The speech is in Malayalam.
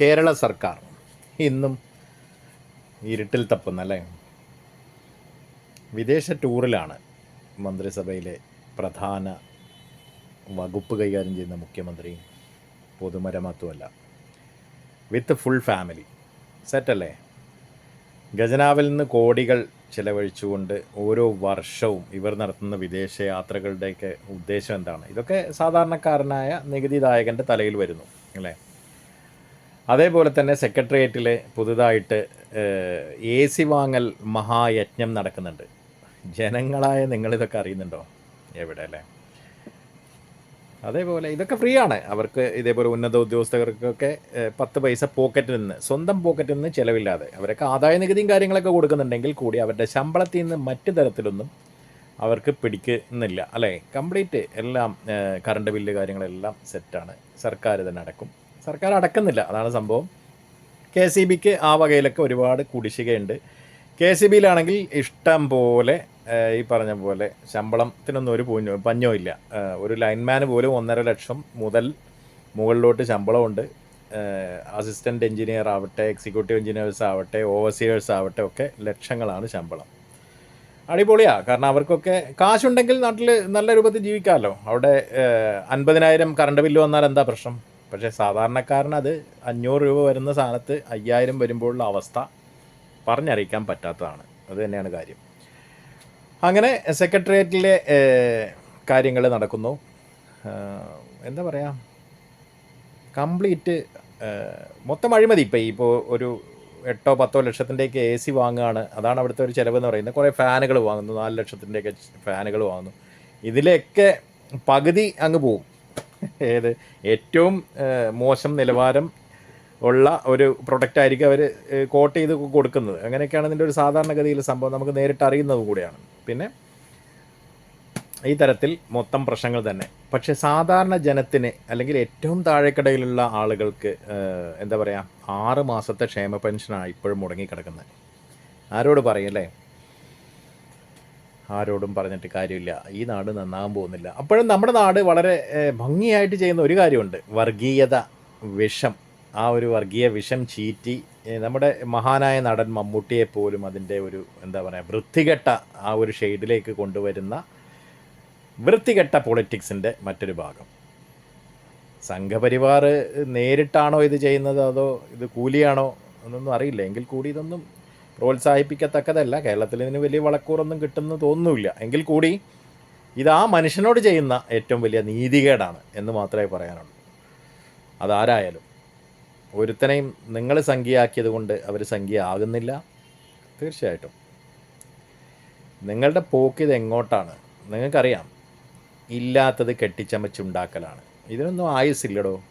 കേരള സർക്കാർ. ഇന്നും ഇരുട്ടിൽ തപ്പുന്നല്ലേ വിദേശ ടൂറിലാണ് മന്ത്രിസഭയിലെ പ്രധാന വകുപ്പ് കൈകാര്യം ചെയ്യുന്ന മുഖ്യമന്ത്രി പൊതുമരമത്വമല്ല വിത്ത് ഫുൾ ഫാമിലി. സെറ്റല്ലേ? ഖജനാവിൽ നിന്ന് കോടികൾ ചിലവഴിച്ചുകൊണ്ട് ഓരോ വർഷവും ഇവർ നടത്തുന്ന വിദേശ യാത്രകളുടെയൊക്കെ ഉദ്ദേശം എന്താണ്? ഇതൊക്കെ സാധാരണക്കാരനായ നികുതിദായകന്റെ തലയിൽ വരുന്നു അല്ലേ? അതേപോലെ തന്നെ സെക്രട്ടേറിയറ്റിൽ പുതുതായിട്ട് എ സി വാങ്ങൽ മഹായജ്ഞം നടക്കുന്നുണ്ട്. ജനങ്ങളായ നിങ്ങളിതൊക്കെ അറിയുന്നുണ്ടോ? എവിടെ അല്ലേ? അതേപോലെ ഇതൊക്കെ ഫ്രീ ആണ് അവർക്ക് ഇതേപോലെ ഉന്നത ഉദ്യോഗസ്ഥർക്കൊക്കെ പത്ത് പൈസ പോക്കറ്റിൽ നിന്ന് സ്വന്തം പോക്കറ്റിൽ നിന്ന് ചിലവില്ലാതെ അവരൊക്കെ ആദായ നികുതിയും കാര്യങ്ങളൊക്കെ കൊടുക്കുന്നുണ്ടെങ്കിൽ കൂടി അവരുടെ ശമ്പളത്തിൽ നിന്ന് മറ്റു തരത്തിലൊന്നും അവർക്ക് പിടിക്കുന്നില്ല. അല്ലേ? കംപ്ലീറ്റ് എല്ലാം കറണ്ട് ബില്ല് കാര്യങ്ങളെല്ലാം സെറ്റാണ്. സർക്കാർ തന്നെ അടക്കും സർക്കാർ അടക്കുന്നില്ല. അതാണ് സംഭവം. കെ സി ബിക്ക് ആ വകയിലൊക്കെ ഒരുപാട് കുടിശ്ശികയുണ്ട്. കെ സി ബിയിലാണെങ്കിൽ ഇഷ്ടം പോലെ ഈ പറഞ്ഞ പോലെ ശമ്പളത്തിനൊന്നും ഒരു പൂഞ്ഞോ പഞ്ഞോ ഇല്ല. ഒരു ലൈൻമാൻ പോലും ഒന്നര ലക്ഷം മുതൽ മുകളിലോട്ട് ശമ്പളമുണ്ട്. അസിസ്റ്റന്റ് എഞ്ചിനീയർ ആവട്ടെ എക്സിക്യൂട്ടീവ് എഞ്ചിനീയേഴ്സ് ആവട്ടെ ഓവർസിയേഴ്സ് ആവട്ടെ ഒക്കെ ലക്ഷങ്ങളാണ് ശമ്പളം. അടിപൊളിയാ. കാരണം അവർക്കൊക്കെ കാശുണ്ടെങ്കിൽ നാട്ടിൽ നല്ല രൂപത്തിൽ ജീവിക്കാമല്ലോ അവിടെ അൻപതിനായിരം കറണ്ട് ബില്ല് വന്നാൽ എന്താ പ്രശ്നം? പക്ഷേ സാധാരണക്കാരനത് അഞ്ഞൂറ് രൂപ വരുന്ന സാധനത്ത് അയ്യായിരം വരുമ്പോഴുള്ള അവസ്ഥ പറഞ്ഞറിയിക്കാൻ പറ്റാത്തതാണ്. അത് തന്നെയാണ് കാര്യം. അങ്ങനെ സെക്രട്ടേറിയറ്റിലെ കാര്യങ്ങൾ നടക്കുന്നു. എന്താ പറയുക കംപ്ലീറ്റ് മൊത്തം അഴിമതി ഇപ്പോൾ ഇപ്പോൾ ഒരു എട്ടോ പത്തോ ലക്ഷത്തിന്റെയൊക്കെ എ സി വാങ്ങുകയാണ്. അതാണ് അവിടുത്തെ ഒരു ചിലവ് എന്ന് പറയുന്നത്. കുറേ ഫാനുകൾ വാങ്ങുന്നു. നാല് ലക്ഷത്തിന്റെയൊക്കെ ഫാനുകൾ വാങ്ങുന്നു. ഇതിലൊക്കെ പകുതി അങ്ങ് പോവും. ഏത്? ഏറ്റവും മോശം നിലവാരം ഉള്ള ഒരു പ്രൊഡക്റ്റ് ആയിരിക്കും അവർ കോട്ട് ചെയ്ത് കൊടുക്കുന്നത്. അങ്ങനെയൊക്കെയാണ് ഇതിന്റെ ഒരു സാധാരണഗതിയിൽ സംഭവം നമുക്ക് നേരിട്ട് അറിയുന്നത് കൂടിയാണ്. പിന്നെ ഈ തരത്തിൽ മൊത്തം പ്രശ്നങ്ങൾ തന്നെ. പക്ഷേ സാധാരണ ജനത്തിന് അല്ലെങ്കിൽ ഏറ്റവും താഴെക്കടയിലുള്ള ആളുകൾക്ക് എന്താ പറയുക ആറ് മാസത്തെ ക്ഷേമ പെൻഷനാണ് ഇപ്പോഴും മുടങ്ങിക്കിടക്കുന്നത്. ആരോട് പറയല്ലേ ആരോടും പറഞ്ഞിട്ട് കാര്യമില്ല. ഈ നാട് നന്നാകാൻ പോകുന്നില്ല. അപ്പോഴും നമ്മുടെ നാട് വളരെ ഭംഗിയായിട്ട് ചെയ്യുന്ന ഒരു കാര്യമുണ്ട്. വർഗീയത വിഷം. ആ ഒരു വർഗീയ വിഷം ചീറ്റി നമ്മുടെ മഹാനായ നടൻ മമ്മൂട്ടിയെ പോലും അതിന്റെ ഒരു എന്താ പറയുക വൃത്തികെട്ട ആ ഒരു ഷെയ്ഡിലേക്ക് കൊണ്ടുവരുന്ന വൃത്തികെട്ട പൊളിറ്റിക്സിന്റെ മറ്റൊരു ഭാഗം. സംഘപരിവാർ നേരിട്ടാണോ ഇത് ചെയ്യുന്നത്? അതോ ഇത് കൂലിയാണോ? എന്നൊന്നും അറിയില്ല. എങ്കിൽ കൂടി ഇതൊന്നും പ്രോത്സാഹിപ്പിക്കത്തക്കതല്ല. കേരളത്തിൽ ഇതിന് വലിയ വളക്കൂറൊന്നും കിട്ടുമെന്ന് തോന്നുന്നില്ല. എങ്കിൽ കൂടി ഇത് ആ മനുഷ്യനോട് ചെയ്യുന്ന ഏറ്റവും വലിയ നീതികേടാണ് എന്ന് മാത്രമേ പറയാനുള്ളൂ. അതാരായാലും. ഒരുത്തനെയും നിങ്ങൾ സംഖ്യയാക്കിയത് കൊണ്ട് അവർ സംഖ്യ ആകുന്നില്ല തീർച്ചയായിട്ടും. നിങ്ങളുടെ പോക്ക് ഇത് എങ്ങോട്ടാണ്? നിങ്ങൾക്കറിയാം. ഇല്ലാത്തത് കെട്ടിച്ചമച്ചുണ്ടാക്കലാണ്. ഇതിനൊന്നും ആയുസില്ലടോ